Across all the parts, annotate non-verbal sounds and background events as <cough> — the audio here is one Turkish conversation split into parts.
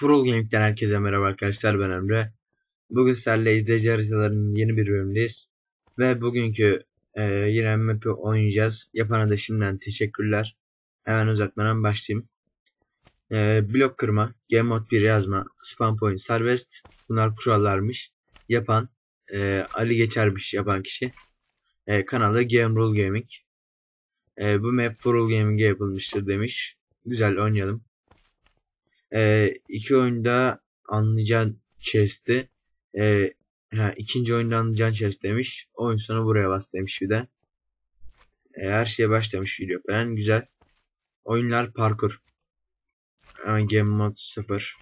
Furul Gaming'den herkese merhaba arkadaşlar ben Emre. Bugün sizlerle izleyici haritalarının yeni bir bölümündeyiz. Ve bugünkü e, yine map'i oynayacağız. Yapana da şimdiden teşekkürler. Hemen uzatmadan başlayayım. E, blok kırma, game mode 1 yazma, spam point serbest. Bunlar kurallarmış. Yapan e, Ali Geçermiş yapan kişi. E, kanalı Game Rule Gaming. E, bu map Furul Gaming'e yapılmıştır demiş. Güzel oynayalım. E, iki oyunda anlayacağın chest'i e, ha, ikinci oyunda anlayacağın chest demiş. Oyun sonu buraya bas demiş bir de. E, her şeye başlamış video falan. Güzel. Oyunlar parkur. Hemen game mode 0.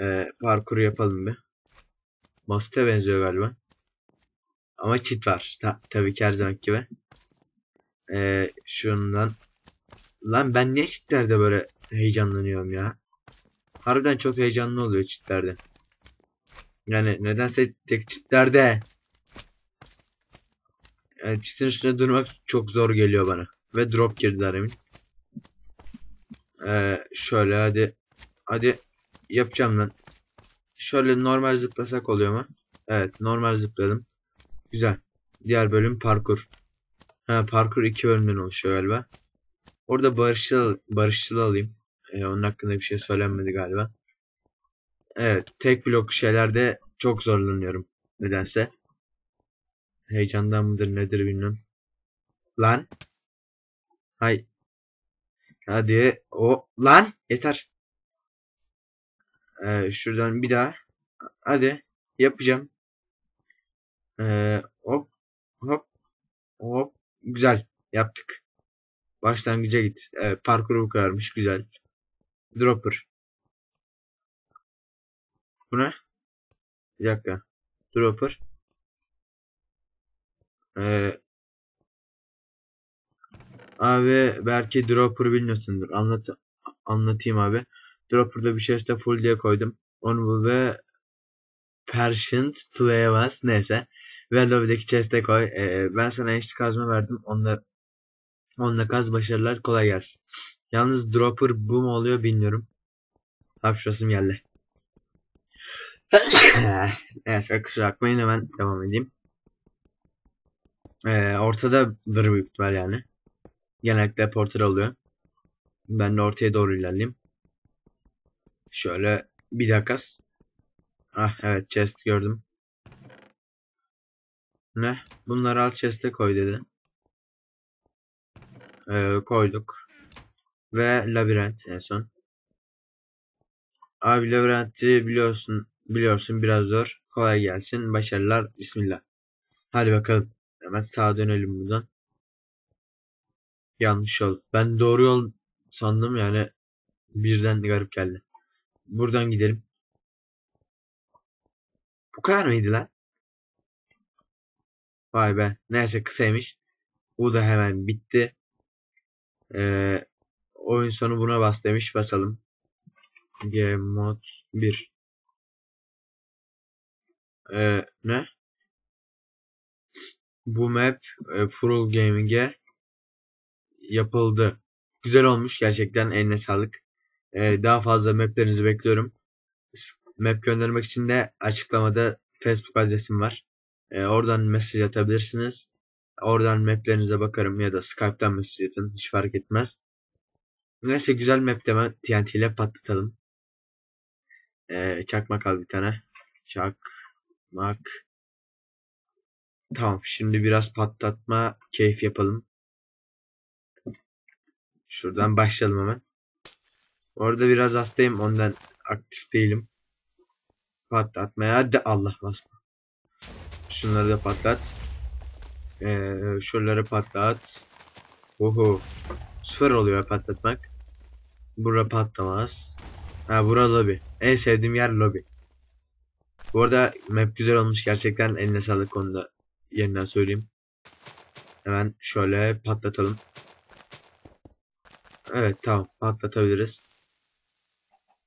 E, parkuru yapalım bir. Must'a benziyor galiba. Ama çit var. Ta tabii ki her zaman gibi. Ee, şundan. Lan ben niye çitlerde böyle heyecanlanıyorum ya. Harbiden çok heyecanlı oluyor çitlerde. Yani nedense tek çitlerde. Yani çitin üstünde durmak çok zor geliyor bana. Ve drop girdiler emin. Ee, şöyle hadi. Hadi yapacağım lan. Şöyle normal zıplasak oluyor mu? Evet normal zıpladım. Güzel. Diğer bölüm parkur. Ha parkur iki bölümden oluşuyor galiba. Orada barışçıl, barışçıl alayım. Ee, onun hakkında bir şey söylenmedi galiba. Evet tek blok şeylerde çok zorlanıyorum. Nedense. Heyecandan mıdır nedir bilmiyorum. Lan. Hay. Hadi. O. Lan. Yeter. Ee, şuradan bir daha. Hadi. Yapacağım. Ee, hop. Hop. Hop. Güzel. Yaptık. Başlangıca git. Evet parkuru bu. Güzel. Dropper. Bu ne? Bir dakika. Dropper. Ee, abi belki Dropper bilmiyorsundur. Anlat anlatayım abi. Dropper'da bir şey işte full diye koydum. Onu bu ve Patient Playlist neyse. Ve lobideki chest'e koy. Ee, ben sana eşlik kazma verdim. Onlar 10 kaz başarılar kolay gelsin. Yalnız dropper bu mu oluyor bilmiyorum. Hapşurasım geldi. <coughs> Neyse kusura bakmayın hemen devam edeyim. Ee, ortadadır büyük ihtimal yani. Genellikle portal oluyor. Ben de ortaya doğru ilerleyeyim. Şöyle bir takas. Ah evet chest gördüm. Ne? Bunları alt chest'e koy dedi. Ee, koyduk. Ve labirent en son. Abi labirenti biliyorsun biliyorsun biraz zor. Kolay gelsin. Başarılar. Bismillah. Hadi bakalım. Hemen sağa dönelim buradan. Yanlış yol. Ben doğru yol sandım yani birden garip geldi. Buradan gidelim. Bu kadar mıydı lan? Vay be. Neyse kısaymış. Bu da hemen bitti. Ee, oyun sonu buna bas demiş. Basalım. Game mod 1. Ee, ne? Bu map e, Furul Gaming'e yapıldı. Güzel olmuş gerçekten eline sağlık. Ee, daha fazla maplerinizi bekliyorum. Map göndermek için de açıklamada Facebook adresim var. Ee, oradan mesaj atabilirsiniz. Oradan maplerinize bakarım ya da Skype'tan mesaj atın. Hiç fark etmez. Neyse güzel map deme TNT ile patlatalım. Ee, çakmak al bir tane. Çakmak. Tamam şimdi biraz patlatma keyif yapalım. Şuradan başlayalım hemen. Orada biraz hastayım ondan aktif değilim. Patlatmaya hadi Allah basma. Şunları da patlat. Ee, şuraları patlat. Oho. Süper oluyor patlatmak. Bura patlamaz. Ha bura lobi. En sevdiğim yer lobi. Bu arada map güzel olmuş gerçekten eline sağlık konuda yeniden söyleyeyim. Hemen şöyle patlatalım. Evet tamam patlatabiliriz.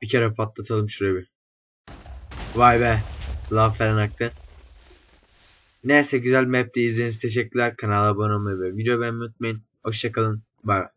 Bir kere patlatalım şurayı bir. Vay be. Lav falan aktı. Neyse güzel map'te izlediğiniz teşekkürler. Kanala abone olmayı ve video beğenmeyi unutmayın. Hoşçakalın. Bay.